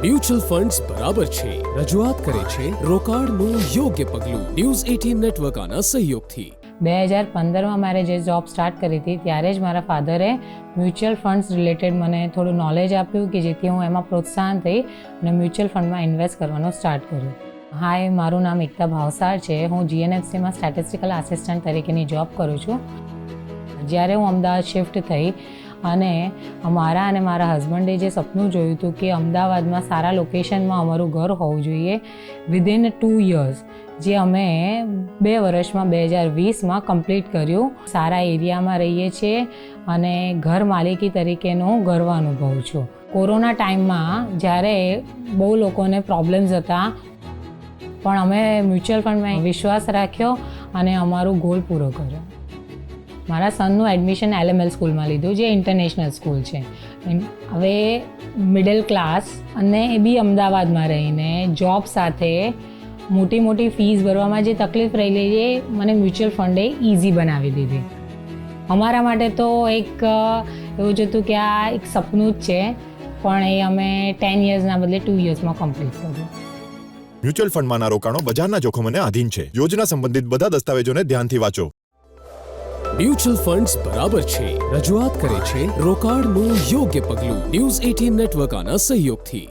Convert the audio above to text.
Mutual funds બરાબર છે. રજૂઆત કરે છે રોકાણનું યોગ્ય પગલું ન્યૂઝ એટીન નેટવર્ક આના સહયોગથી. બે હજાર પંદરમાં મારે જે જોબ સ્ટાર્ટ કરી હતી, ત્યારે જ મારા ફાધરે મ્યુચ્યુઅલ ફંડ્સ રિલેટેડ મને થોડું નોલેજ આપ્યું કે જેથી હું એમાં પ્રોત્સાહન થઈ અને મ્યુચ્યુઅલ ફંડમાં ઇન્વેસ્ટ કરવાનું સ્ટાર્ટ કર્યું. હાય, મારું નામ એકતા ભાવસાર છે. હું જીએનએફસીમાં સ્ટેટિસ્ટિકલ આસિસ્ટન્ટ તરીકેની જોબ કરું છું. જ્યારે હું અમદાવાદ શિફ્ટ થઈ અને મારા અને મારા હસબન્ડે જે સપનું જોયું હતું કે અમદાવાદમાં સારા લોકેશનમાં અમારું ઘર હોવું જોઈએ વિધિન ટુ યર્સ જે અમે બે વર્ષમાં બે હજાર વીસમાં કમ્પ્લીટ કર્યું. સારા એરિયામાં રહીએ છીએ અને ઘર માલિકી તરીકેનો ગર્વ અનુભવું છું. કોરોના ટાઈમમાં જ્યારે બહુ લોકોને પ્રોબ્લેમ્સ હતા, પણ અમે મ્યુચ્યુઅલ ફંડમાં વિશ્વાસ રાખ્યો અને અમારું ગોલ પૂરો કર્યો. મારા સનનું એડમિશન એલએમએલ સ્કૂલમાં લીધું, જે ઇન્ટરનેશનલ સ્કૂલ છે. હવે મિડલ ક્લાસ અને એ બી અમદાવાદમાં રહીને જોબ સાથે મોટી મોટી ફીસ ભરવામાં જે તકલીફ રહેલી એ મને મ્યુચ્યુઅલ ફંડે ઇઝી બનાવી દીધી. અમારા માટે તો એક એવું જ હતું કે આ એક સપનું જ છે, પણ એ અમે ટેન યર્સના બદલે ટુ યર્સમાં કમ્પ્લીટ કર્યું. મ્યુચ્યુઅલ ફંડમાંના રોકાણો બજારના જોખમોને આધીન છે. યોજના સંબંધિત બધા દસ્તાવેજોને ધ્યાનથી વાંચો. મ્યુચ્યુઅલ ફંડ્સ બરાબર છે. રજૂઆત કરે છે રોકાણનું યોગ્ય પગલું. ન્યૂઝ એટીન નેટવર્ક આના સહયોગથી.